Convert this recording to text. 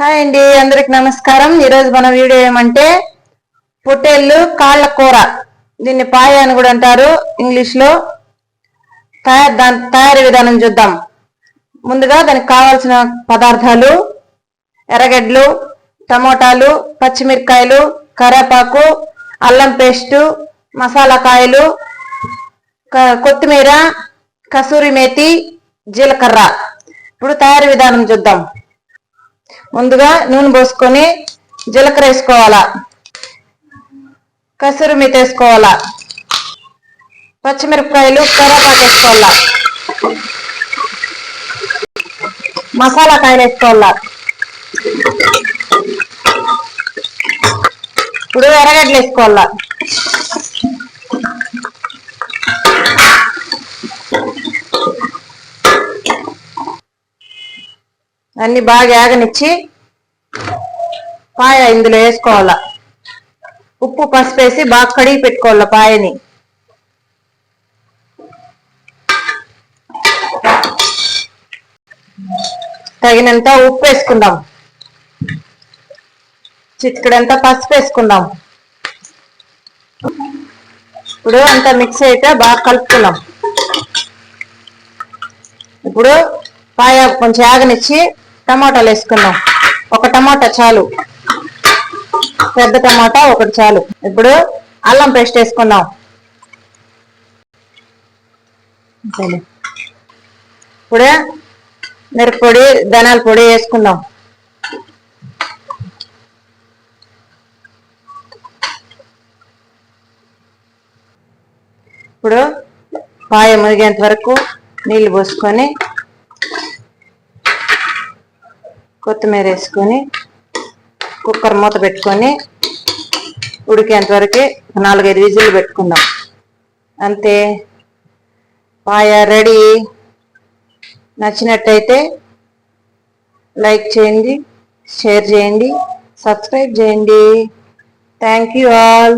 Hi అండి అందరికి నమస్కారం. ఈరోజు మన వీడియో ఏమంటే పొట్టేళ్ళు కాళ్ళ కూర. దీన్ని పాయ అని కూడా అంటారు ఇంగ్లీష్లో తయారు దాని తయారీ విధానం చూద్దాం. ముందుగా దానికి కావాల్సిన పదార్థాలు ఎర్రగడ్డలు టమోటాలు పచ్చిమిరకాయలు కరేపాకు అల్లం పేస్టు మసాలా కాయలు క- కొత్తిమీర కసూరి మేతి జీలకర్ర. ఇప్పుడు తయారీ విధానం చూద్దాం. ముందుగా నూనె పోసుకొని జీలకర్ర వేసుకోవాలా? కసూరి మీత వేసుకోవాలా? పచ్చిమిరపకాయలు కరేపాకు వేసుకోవాలా? మసాలా కాయలు వేసుకోవాలా? ఇప్పుడు ఎర్రగడ్డలు వేసుకోవాలా? అన్ని బాగా ఏగనిచ్చి పాయ ఇందులో వేసుకోవాలా. ఉప్పు పసుపు వేసి బాగా కడిగి పెట్టుకోవాలా పాయని. తగినంత ఉప్పు వేసుకుందాం. చిటికడంతా పసుపు వేసుకుందాం. ఇప్పుడు అంతా మిక్స్ అయితే బాగా కలుపుకుందాం. ఇప్పుడు పాయ కొంచెం ఆగనిచ్చి టమాటాలు వేసుకుందాం. ఒక టమాటా చాలు. పెద్ద టమాటా ఒకటి చాలు. ఇప్పుడు అల్లం పేస్ట్ వేసుకుందాం. అంతేలే. ఇప్పుడు మిరప్పొడి ధనాల పొడి వేసుకుందాం. ఇప్పుడు పాయ మునిగేంత వరకు నీళ్ళు పోసుకొని కొత్తిమీర వేసుకొని కుక్కర్ మూత పెట్టుకొని ఉడికేంతవరకు నాలుగైదు విజిల్లు పెట్టుకుందాం. అంతే. పాయ రెడీ. నచ్చినట్టయితే లైక్ చేయండి షేర్ చేయండి సబ్స్క్రైబ్ చేయండి. Thank you all.